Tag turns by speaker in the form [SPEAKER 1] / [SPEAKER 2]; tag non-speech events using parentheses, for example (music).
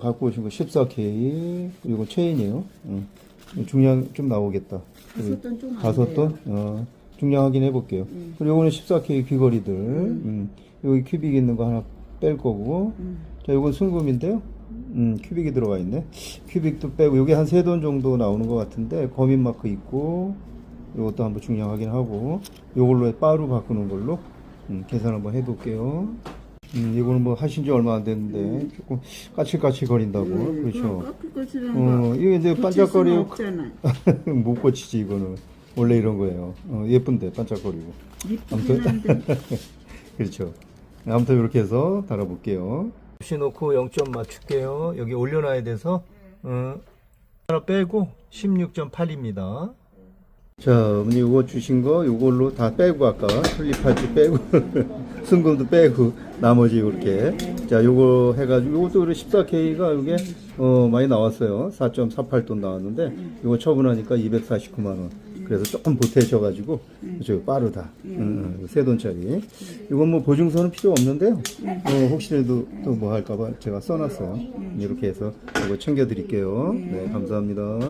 [SPEAKER 1] 갖고 오신 거 14K 그리고 체인이에요. 응. 중량 좀 나오겠다.
[SPEAKER 2] 다섯 돈
[SPEAKER 1] 다섯 돈? 어, 중량 확인해 볼게요. 그리고 요거는 14K 귀걸이들. 음. 여기 큐빅 있는 거 하나 뺄 거고. 자, 요건 순금인데요. 음, 큐빅이 들어가 있네. 큐빅도 빼고, 여기 한세 돈 정도 나오는 것 같은데, 거민 마크 있고, 요것도 한번 중량 확인하고, 요걸로 빠루 바꾸는 걸로, 음, 계산 한번 해볼게요. 음, 이거는 뭐 하신 지 얼마 안 됐는데, 조금 까칠까칠 거린다고. 그렇죠.
[SPEAKER 2] 깎을 것이라는
[SPEAKER 1] 어,
[SPEAKER 2] 거.
[SPEAKER 1] 이게 이제 반짝거리고. (laughs) 못 고치지, 이거는. 원래 이런 거예요. 어, 예쁜데, 반짝거리고.
[SPEAKER 2] 한데. (laughs)
[SPEAKER 1] 그렇죠. 아무튼 이렇게 해서 달아볼게요. 없이 놓고 0점 맞출게요. 여기 올려놔야 돼서 어, 하나 빼고 16.8입니다. 자, 어머니 이거 주신 거 이걸로 다 빼고 아까 슬립할지 빼고 (laughs) 순금도 빼고 나머지 이렇게. 자 요거 해가지고 요것도 우리 14K가 이게 어 많이 나왔어요. 4.48돈 나왔는데 요거 처분하니까 249만 원. 그래서 조금 보태셔가지고 저 빠르다. 음, 음, 세 돈짜리. 이건 뭐 보증서는 필요 없는데요. 어, 혹시라도 또 뭐 할까봐 제가 써놨어요 이렇게 해서 이거 챙겨드릴게요. 네 감사합니다.